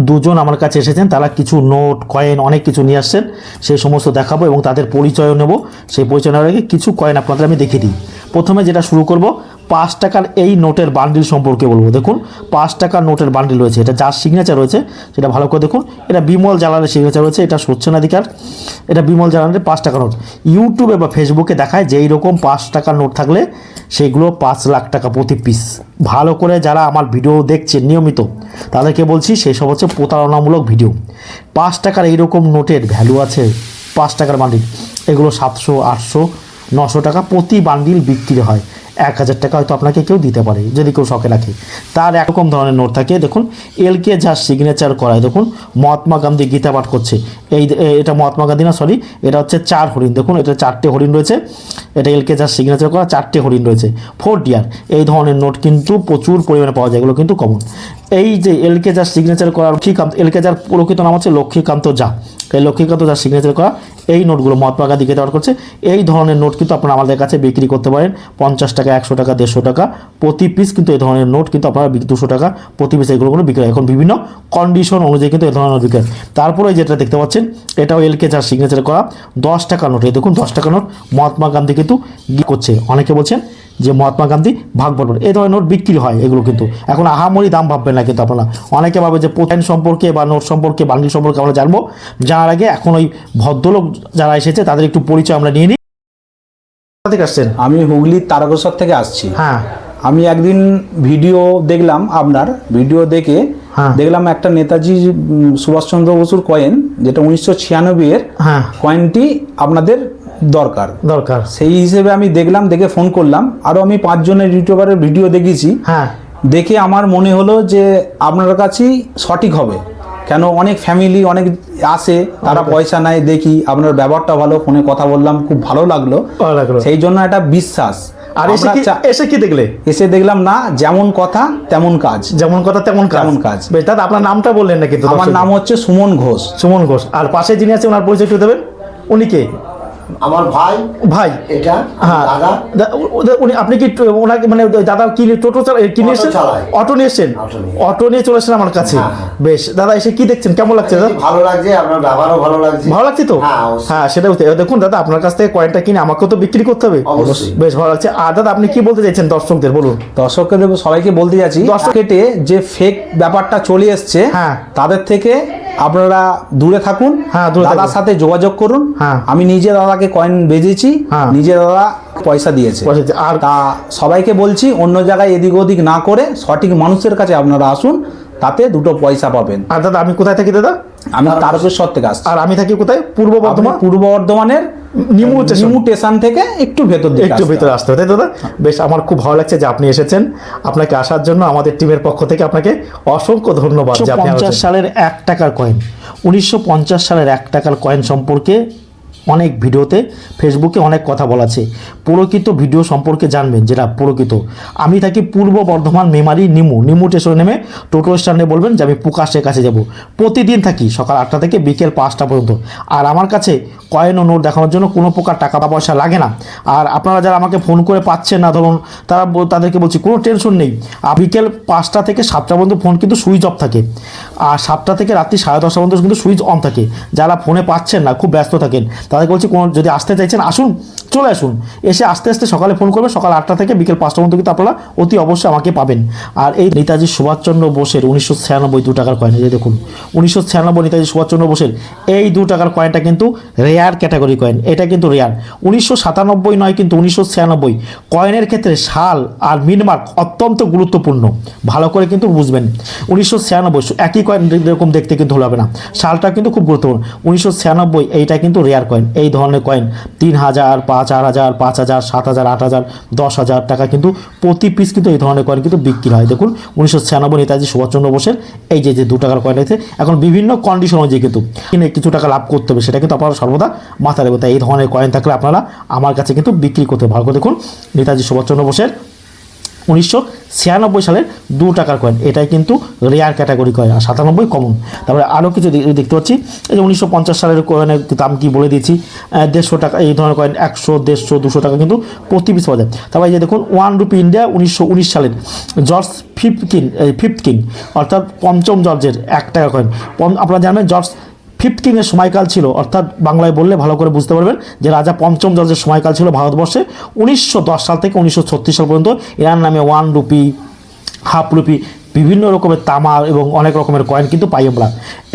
দুজন আমার কাছে এসেছেন, তারা কিছু নোট, কয়েন, অনেক কিছু নিয়ে আসছেন। সেই সমস্ত দেখাবো এবং তাদের পরিচয়ও নেব। সেই পরিচয় নেওয়ার আগে কিছু কয়েন আপনাদের আমি দেখিয়ে দিই। প্রথমে যেটা শুরু করব পাঁচ টাকার এই নোটের বান্ডিল সম্পর্কে বলব। দেখুন, পাঁচ টাকার নোটের বান্ডিল রয়েছে। এটা যার সিগনেচার রয়েছে, সেটা ভালো করে দেখুন। এটা বিমল জালানের সিগনেচার রয়েছে, এটা সচ্ছনাধিকার এটা বিমল জালানের পাঁচ টাকা নোট। ইউটিউবে বা ফেসবুকে দেখায় যে এইরকম পাঁচ টাকার নোট থাকলে সেগুলো পাঁচ লাখ টাকা প্রতি পিস ভালো করে যারা আমার ভিডিও দেখছেন নিয়মিত, তাদেরকে বলছি সেই সব হচ্ছে প্রতারণামূলক ভিডিও পাঁচ টাকার এইরকম নোটের ভ্যালু আছে, পাঁচ টাকার বান্ডিল এগুলো সাতশো, আটশো, নশো টাকা প্রতি বান্ডিল বিক্রি হয়। এক হাজার টাকা হয়তো আপনাকে কেউ দিতে পারে, যদি কেউ শখে রাখে। তার একরকম ধরনের নোট থাকে, দেখুন, এলকে যা সিগনেচার করায়, দেখুন, মহাত্মা গান্ধী গীতা পাঠ করছে। এই এটা মহাত্মা গান্ধী না সরি এটা হচ্ছে চার হরিণ। দেখুন, এটা চারটে হরিণ রয়েছে, এটা এলকে যা সিগনেচার করা, চারটে হরিণ রয়েছে। ফোর ডিয়ার এই ধরনের নোট কিন্তু প্রচুর পরিমাণে পাওয়া যায়, এগুলো কিন্তু কমন এই যে এলকে যার সিগনেচার করা লক্ষ্মীকান্ত এলকে যার প্রকৃত নাম হচ্ছে লক্ষ্মীকান্ত যা এই লক্ষ্মীকান্ত যার সিগনেচার করা, এই নোটগুলো মহাত্মা গান্ধী পাঠ করছে। এই ধরনের নোট কিন্তু আপনারা আমাদের কাছে বিক্রি করতে পারেন। পঞ্চাশ টাকা, একশো টাকা, দেড়শো টাকা, প্রতি পিস কিন্তু এই ধরনের নোট কিন্তু আপনারা দুশো টাকা, প্রতি পিস এগুলো কোনো বিক্রি। এখন বিভিন্ন কন্ডিশন অনুযায়ী কিন্তু এই ধরনের বিক্রি। তারপরে যেটা দেখতে পাচ্ছেন, এটাও এলকে যার সিগনেচার করা, দশ টাকা নোট। এই দেখুন, দশ টাকা নোট মহাত্মা গান্ধী কিন্তু করছে। অনেকে বলছেন যে মহাত্মা গান্ধী ভাগ বটন এই ধরনের নোট বিক্রি হয় এগুলো কিন্তু। এখন আহামরি দাম ভাববেন না কিন্তু আপনারা। অনেকে ভাবে যে পোটাইন সম্পর্কে বা নোট সম্পর্কে বান্ডিল সম্পর্কে আমরা জানব। জানার আগে এখন ওই ভদ্রলোক যারা এসেছে তাদের একটু পরিচয় আমরা নিয়ে নিই। থেকে আসছেন? আমি হুগলির তারকেশ্বর থেকে আসছি। হ্যাঁ। আমি একদিন ভিডিও দেখলাম আপনার ভিডিও দেখে হ্যাঁ। দেখলাম একটা নেতাজি সুভাষচন্দ্র বসুর কয়েন যেটা উনিশশো ছিয়ানব্বই এর হ্যাঁ। কয়েনটি আপনাদের দরকার। দরকার। সেই হিসেবে আমি দেখলাম দেখে ফোন করলাম। আরও আমি পাঁচজনের ইউটিউবারের ভিডিও দেখেছি। হ্যাঁ। দেখে আমার মনে হলো যে আপনার কাছেই সঠিক হবে। কেন অনেক ফ্যামিলি অনেক আসে তারা পয়সা নেয় দেখি আপনার ব্যবহারটা ভালো ফোনে কথা বললাম খুব ভালো লাগল। সেই জন্য একটা বিশ্বাস। আর এসে কি এসে কি দেখলে? এসে দেখলাম না যেমন কথা তেমন কাজ। যেমন কথা তেমন কাজ। তেমন কাজ। বেশ দাদা আপনার নামটা বললেন না কিন্তু আমার নাম হচ্ছে সুমন ঘোষ। সুমন ঘোষ। আর পাশে যিনি আছে ওনার পরিচয় একটু দেবেন? উনি কে? আমার ভাই ভাই। এটা হ্যাঁ। দাদা। উনি আপনি কি ওনাকে মানে দাদা কি টোটো অটো এসেছেন অটো নিয়ে। এসেছেন অটো নিয়ে। চলে এসেছেন আমার কাছে। হ্যাঁ, হ্যাঁ। বেশ দাদা এসে কি দেখছেন? কেমন লাগছে দাদা? ভালো লাগছে আপনার ব্যবহারও ভালো লাগছে। ভালো লাগছে তো? হ্যাঁ, হ্যাঁ সেটা বুঝতে দেখুন দাদা আপনার কাছ থেকে কয়েনটা কিনে আমাকেও তো বিক্রি করতে হবে। অবশ্যই। বেশ ভালো লাগছে। আর দাদা আপনি কি বলতে চাইছেন দর্শকদের বলুন? দর্শকদের সবাইকে বলতে যাচ্ছি দর্শক- কেটে যে ফেক ব্যাপারটা চলে এসছে হ্যাঁ। তাদের থেকে আপনারা দূরে থাকুন হ্যাঁ, দাদার সাথে যোগাযোগ করুন হ্যাঁ। আমি নিজে দাদাকে কয়েন বেজেছি নিজের নিজে দাদা পয়সা দিয়েছে পয়সা দিয়েছে। আর- তা সবাইকে বলছি অন্য জায়গায় এদিক ওদিক না করে সঠিক মানুষের কাছে আপনারা আসুন তাতে দুটো পয়সা পাবেন। আর দাদা আমি কোথায় থাকি দাদা? আমি তারকেশ্বর থেকে আসছি। আর আমি থাকি কোথায়? পূর্ব বর্ধমান? পূর্ব বর্ধমানের নিমু স্টেশন। নিমু স্টেশন থেকে একটু ভেতর দিকে একটু আসতে ভিতরে হবে। আসতে হবে তাই দাদা? বেশ আমার খুব ভালো লাগছে যে আপনি এসেছেন। আপনাকে আসার জন্য আমাদের টিমের পক্ষ থেকে আপনাকে অসংখ্য ধন্যবাদ যে আপনি পঞ্চাশ সালের এক টাকার কয়েন উনিশশো পঞ্চাশ সালের এক টাকার কয়েন সম্পর্কে অনেক ভিডিওতে ফেসবুকে অনেক কথা বলা আছে। প্রকৃত ভিডিও সম্পর্কে জানবেন যেটা প্রকৃত। আমি থাকি পূর্ব বর্ধমান মেমারি নিমু। নিমু স্টেশনে নেমে টোটো স্ট্যান্ডে বলবেন যে আমি প্রকাশের কাছে যাব। প্রতিদিন থাকি সকাল আটটা থেকে বিকেল পাঁচটা পর্যন্ত। আর আমার কাছে কয়েন ও নোট দেখানোর জন্য কোনো প্রকার টাকা পয়সা লাগে না। আর আপনারা যারা আমাকে ফোন করে পাচ্ছেন না, ধরুন তারা তাদেরকে বলছি কোনো টেনশন নেই। বিকেল পাঁচটা থেকে সাতটা পর্যন্ত ফোন কিন্তু সুইচ অফ থাকে। আর সাতটা থেকে রাত্রি সাড়ে দশটা পর্যন্ত কিন্তু সুইচ অন থাকে। যারা ফোনে পাচ্ছেন না, খুব ব্যস্ত থাকেন, তাদেরকে বলছি কোনো যদি আসতে চাইছেন, আসুন। চলে আসুন। এসে আস্তে আস্তে সকালে ফোন করবে সকাল আটটা থেকে বিকেল পাঁচটা পর্যন্ত কিন্তু আপনারা অতি অবশ্যই আমাকে পাবেন। আর এই নেতাজি সুভাষচন্দ্র বোসের উনিশশো ছিয়ানব্বই দু টাকার কয়েন এই দেখুন, উনিশশো ছিয়ানব্বই নেতাজি সুভাষচন্দ্র বোসের এই দু টাকার কয়েনটা কিন্তু রেয়ার ক্যাটাগরি কয়েন এটা কিন্তু রেয়ার উনিশশো সাতানব্বই নয় কিন্তু উনিশশো ছিয়ানব্বই। কয়েনের ক্ষেত্রে সাল আর মিনমার্ক অত্যন্ত গুরুত্বপূর্ণ। ভালো করে কিন্তু বুঝবেন। উনিশশো ছিয়ানব্বই, একই কয়েন এরকম দেখতে কিন্তু হবে না। সালটা কিন্তু খুব গুরুত্বপূর্ণ। উনিশশো ছিয়ানব্বই, এইটা কিন্তু রেয়ার কয়েন এই ধরনের কয়েন তিন হাজার পাঁচ চার হাজার, পাঁচ হাজার, সাত হাজার, আট হাজার, দশ হাজার টাকা কিন্তু প্রতি পিস কিন্তু এই ধরনের কয়েন কিন্তু বিক্রি হয়। দেখুন, উনিশশো ছিয়ানব্বই নেতাজি সুভাষচন্দ্র বোসের। এই যে যে দু টাকার কয়েন আছে এখন বিভিন্ন কন্ডিশন অনুযায়ী কিন্তু কিনে কিছু টাকা লাভ করতে হবে, সেটা কিন্তু আপনারা সর্বদা মাথায় রাখবেন। তাই এই ধরনের কয়েন থাকলে আপনারা আমার কাছে কিন্তু বিক্রি করতে। ভালো দেখুন, নেতাজি সুভাষচন্দ্র বোসের উনিশশো ছিয়ানব্বই সালের দু টাকার কয়েন এটাই কিন্তু রেয়ার ক্যাটাগরি কয়েন আর সাতানব্বই কমন তারপরে আরও কিছু দেখতে পাচ্ছি। এই যে উনিশশো পঞ্চাশ সালের কয়েনের দাম কি বলে দিয়েছি? দেড়শো টাকা, এই ধরনের কয়েন একশো, দেড়শো, দুশো টাকা কিন্তু প্রতি পিস পাওয়া যায়। তারপরে যে দেখুন ওয়ান রুপি ইন্ডিয়া উনিশশো উনিশ সালের George fifth king fifth king অর্থাৎ পঞ্চম জর্জের এক টাকা কয়েন আপনারা জানেন জর্জ ফিফথ কিংয়ের সময়কাল ছিল, অর্থাৎ বাংলায় বললে ভালো করে বুঝতে পারবেন যে রাজা পঞ্চম জর্জের সময়কাল ছিল ভারতবর্ষে, উনিশশো দশ সাল থেকে উনিশশো ছত্রিশ সাল পর্যন্ত এনার নামে ওয়ান রুপি হাফ রুপি বিভিন্ন রকমের তামার এবং অনেক রকমের কয়েন কিন্তু পাই আমরা।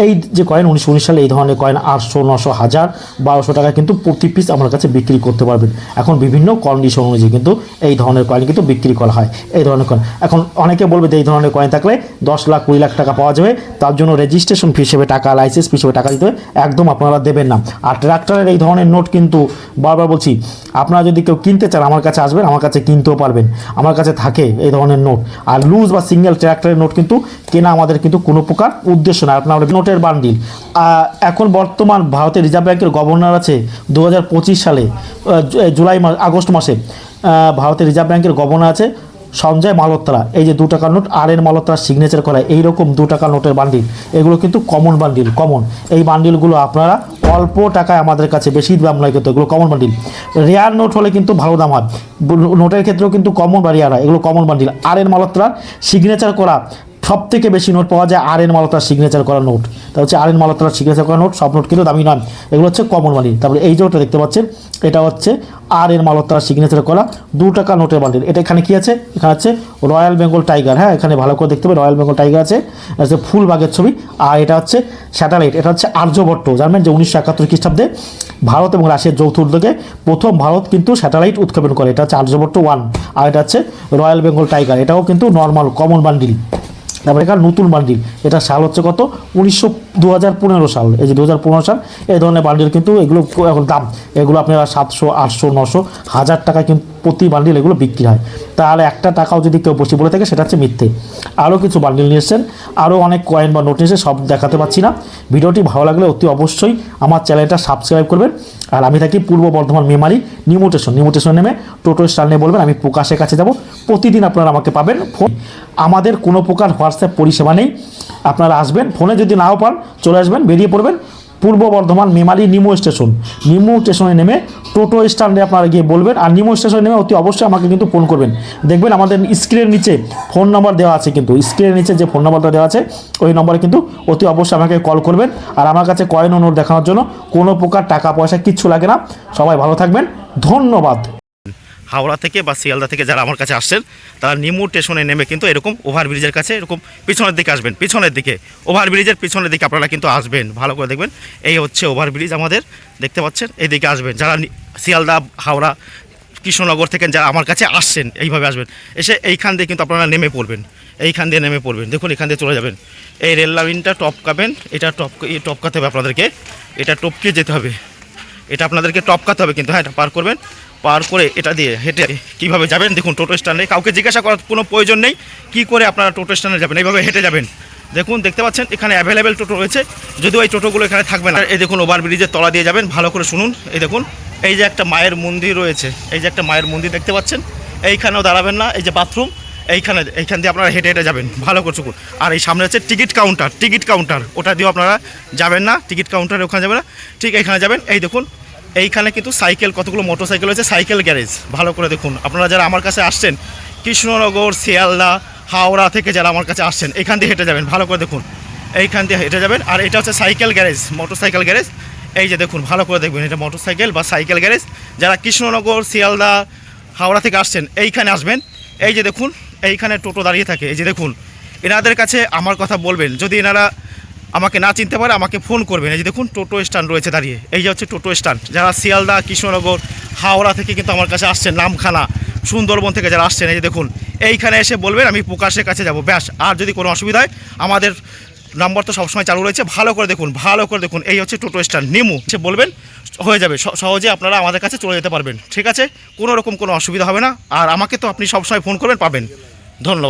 এই যে কয়েন উনিশশো উনিশ সালে এই ধরনের কয়েন আটশো, নশো, হাজার, বারোশো টাকা কিন্তু প্রতি পিস আমার কাছে বিক্রি করতে পারবেন। এখন বিভিন্ন কন্ডিশন অনুযায়ী কিন্তু এই ধরনের কয়েন কিন্তু বিক্রি করা হয়। এই ধরনের কয়েন এখন অনেকে বলবে যে এই ধরনের কয়েন থাকলে দশ লাখ, কুড়ি লাখ টাকা পাওয়া যাবে। তার জন্য রেজিস্ট্রেশন ফি হিসেবে টাকা লাইসেন্স ফি হিসেবে টাকা দিতে একদম আপনারা দেবেন না। আর ট্রাক্টরের এই ধরনের নোট কিন্তু বারবার বলছি, আপনারা যদি কেউ কিনতে চান, আমার কাছে আসবেন, আমার কাছে কিনতেও পারবেন। আমার কাছে থাকে এই ধরনের নোট আর লুজ বা সিঙ্গেল ট্র্যাক্টরের নোট কিন্তু কেনা আমাদের কিন্তু কোনো প্রকার উদ্দেশ্য না আপনার নোটের বান্ডিল। এখন বর্তমান ভারতের রিজার্ভ ব্যাংকের গভর্নর আছে দু হাজার পঁচিশ সালে জুলাই মাস, আগস্ট মাসে। ভারতের রিজার্ভ ব্যাংকের গভর্নর আছে সঞ্জয় মালোত্রা এই যে দু টাকার নোট, আর এন মালোত্রার সিগনেচার করা এইরকম দু টাকার নোটের বান্ডিল। এগুলো কিন্তু কমন বান্ডিল কমন এই বান্ডিলগুলো আপনারা অল্প টাকায় আমাদের কাছে বেশি দাম নয় কিন্তু এগুলো কমন বান্ডিল। রেয়ার নোট হলে কিন্তু ভালো দাম হয়। নোটের ক্ষেত্রেও কিন্তু কমন বা রেয়ার হয়, এগুলো কমন বান্ডিল। আর এন মালোত্রার সিগনেচার করা সব থেকে বেশি নোট পাওয়া যায় আর এন মালতার সিগনেচার করা নোট। তা হচ্ছে আর এন মালতার সিগনেচার করা নোট, সব নোট কিন্তু দামি নয়। এগুলো হচ্ছে কমন বান্ডিল তারপরে এই যে ওটা দেখতে পাচ্ছেন, এটা হচ্ছে আর এন মালতার সিগনেচার করা দু টাকা নোটের বান্ডিল এটা এখানে কি আছে? এখানে আছে রয়্যাল বেঙ্গল টাইগার হ্যাঁ এখানে ভালো করে দেখতে হবে রয়্যাল বেঙ্গল টাইগার আছে। আছে ফুল বাগের ছবি। আর এটা হচ্ছে স্যাটেলাইট এটা হচ্ছে আর্যভট্ট জানবেন যে উনিশশো একাত্তর খ্রিস্টাব্দে ভারত এবং রাশিয়ার যৌথ উদ্যোগে প্রথম ভারত কিন্তু স্যাটেলাইট উৎক্ষেপণ করে। এটা হচ্ছে আর্যভট্ট ওয়ান আর এটা হচ্ছে রয়্যাল বেঙ্গল টাইগার এটাও কিন্তু নর্মাল কমন বান্ডিল তারপরে এখানে নতুন বান্ডিল এটা সাল হচ্ছে কত? উনিশশো দু হাজার পনেরো সাল, এই যে দু হাজার পনেরো সাল, এই ধরনের বান্ডিল কিন্তু এগুলো এখন দাম। এগুলো আপনারা সাতশো, আটশো, নশো, হাজার টাকা কিন্তু প্রতি বান্ডিল এগুলো বিক্রি হয়। তাহলে একটা টাকাও যদি কেউ বসে বলে থাকে, সেটা হচ্ছে মিথ্যে। আরও কিছু বান্ডিল নিয়ে এসেছেন, আরও অনেক কয়েন বা নোট এসে সব দেখাতে পাচ্ছি না। ভিডিওটি ভালো লাগলে অতি অবশ্যই আমার চ্যানেলটা সাবস্ক্রাইব করবেন। আর আমি থাকি পূর্ব বর্ধমান মেমারি, নিউমোটেশন। নিউমোটেশন নেমে টোটো স্টার নিয়ে বলবেন, আমি প্রকাশের কাছে যাব। প্রতিদিন আপনারা আমাকে পাবেন ফোন। আমাদের কোনো প্রকার হোয়াটসঅ্যাপ পরিষেবা নেই। আপনারা আসবেন, ফোনে যদি নাও পান, চলে আসবেন, বেরিয়ে পড়বেন পূর্ব বর্ধমান মেমারি নিমো স্টেশন। নিমো স্টেশনে নেমে টোটো স্ট্যান্ডে আপনারা গিয়ে বলবেন আর নিমো স্টেশনে নেমে অতি অবশ্যই আমাকে কিন্তু ফোন করবেন। দেখবেন আমাদের স্ক্রিনের নিচে ফোন নম্বর দেওয়া আছে কিন্তু, স্ক্রিনের নিচে যে ফোন নম্বরটা দেওয়া আছে, ওই নম্বরে কিন্তু অতি অবশ্যই আমাকে কল করবেন আর আমার কাছে কয়েন নোট দেখানোর জন্য কোনো প্রকার টাকা পয়সা কিচ্ছু লাগে না। সবাই ভালো থাকবেন। ধন্যবাদ। হাওড়া থেকে বা শিয়ালদা থেকে যারা আমার কাছে আসছেন, তারা নিমু স্টেশনে নেমে কিন্তু এরকম ওভারব্রিজের কাছে এরকম পিছনের দিকে আসবেন, পিছনের দিকে। ওভারব্রিজের পিছনের দিকে আপনারা কিন্তু আসবেন, ভালো করে দেখবেন। এই হচ্ছে ওভারব্রিজ আমাদের, দেখতে পাচ্ছেন? এই দিকে আসবেন, যারা শিয়ালদা, হাওড়া, কৃষ্ণনগর থেকে যারা আমার কাছে আসছেন, এইভাবে আসবেন। এসে এইখান দিয়ে কিন্তু আপনারা নেমে পড়বেন, এইখান দিয়ে নেমে পড়বেন। দেখুন, এখান দিয়ে চলে যাবেন। এই রেল লাইনটা টপকাবেন, এটা টপ টপকাতে হবে আপনাদেরকে, এটা টপকে যেতে হবে। এটা আপনাদেরকে টপকাতে হবে কিন্তু হ্যাঁ এটা পার করবেন। পার করে এটা দিয়ে হেঁটে কীভাবে যাবেন? দেখুন, টোটো স্ট্যান্ডে কাউকে জিজ্ঞাসা করার কোনো প্রয়োজন নেই। কি করে আপনারা টোটো স্ট্যান্ডে যাবেন? এইভাবে হেঁটে যাবেন। দেখুন, দেখতে পাচ্ছেন, এখানে অ্যাভেলেবেল টোটো রয়েছে। যদিও এই টোটোগুলো এখানে থাকবে না। এই দেখুন ওভার ব্রিজের তলা দিয়ে যাবেন। ভালো করে শুনুন। এই দেখুন, এই যে একটা মায়ের মন্দির রয়েছে। এই যে একটা মায়ের মন্দির দেখতে পাচ্ছেন। এইখানেও দাঁড়াবেন না। এই যে বাথরুম, এইখানে, এইখান দিয়ে আপনারা হেঁটে হেঁটে যাবেন। ভালো করে শুকুন আর এই সামনে হচ্ছে টিকিট কাউন্টার। টিকিট কাউন্টার, ওটা দিয়েও আপনারা যাবেন না। টিকিট কাউন্টারে ওখানে যাবেন না। ঠিক এইখানে যাবেন। এই দেখুন এইখানে কিন্তু সাইকেল, কতগুলো মোটর সাইকেল রয়েছে, সাইকেল গ্যারেজ। ভালো করে দেখুন। আপনারা যারা আমার কাছে আসছেন, কৃষ্ণনগর, শিয়ালদা, হাওড়া থেকে যারা আমার কাছে আসছেন, এখান দিয়ে হেঁটে যাবেন। ভালো করে দেখুন। এইখান দিয়ে হেঁটে যাবেন। আর এটা হচ্ছে cycle garage motor cycle garage. এই যে দেখুন, ভালো করে দেখবেন, এটা মোটর সাইকেল বা সাইকেল গ্যারেজ। যারা কৃষ্ণনগর, শিয়ালদা, হাওড়া থেকে আসছেন, এইখানে আসবেন। এই যে দেখুন, এইখানে টোটো দাঁড়িয়ে থাকে। এই যে দেখুন, এনাদের কাছে আমার কথা বলবেন। যদি এনারা আমাকে না চিনতে পারে, আমাকে ফোন করবেন। এই যে দেখুন, টোটো স্ট্যান্ড রয়েছে দাঁড়িয়ে। এই যে হচ্ছে টোটো স্ট্যান্ড। যারা শিয়ালদা, কৃষ্ণনগর, হাওড়া থেকে কিন্তু আমার কাছে আসছেন, নামখানা, সুন্দরবন থেকে যারা আসছেন, এই যে দেখুন, এইখানে এসে বলবেন, আমি প্রকাশের কাছে যাব। ব্যাস, আর যদি কোনো অসুবিধা হয়, আমাদের নম্বর তো সবসময় চালু রয়েছে। ভালো করে দেখুন, ভালো করে দেখুন, এই হচ্ছে টোটো স্ট্যান্ড। নিমু, সে বলবেন, হয়ে যাবে। সহজে আপনারা আমাদের কাছে চলে যেতে পারবেন। ঠিক আছে? কোনো রকম কোনো অসুবিধা হবে না। আর আমাকে তো আপনি সবসময় ফোন করবেন, পাবেন। ধন্যবাদ।